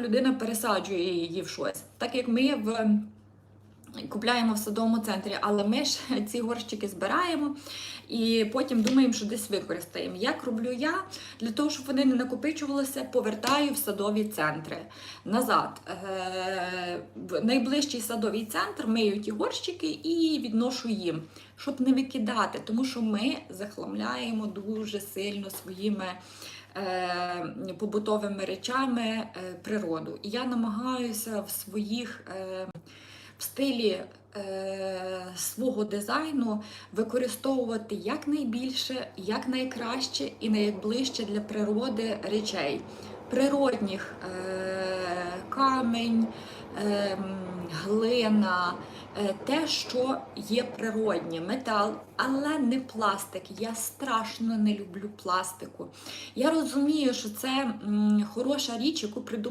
людина пересаджує її в щось. Так як ми в купляємо в садовому центрі, але ми ж ці горщики збираємо і потім думаємо, що десь використаємо. Як роблю я для того, щоб вони не накопичувалися, повертаю в садові центри назад. Е, В найближчий садовий центр мию ті горщики і відношу їм, щоб не викидати, тому що ми захламляємо дуже сильно своїми. Е, Побутовими речами е, природу. І я намагаюся в своїх е, в стилі свого дизайну використовувати якнайбільше, якнайкраще і найближче для природи речей. Природніх камінь, е, глина, те, що є природнє, метал, але не пластик. Я страшно не люблю пластику. Я розумію, що це хороша річ, яку придумала.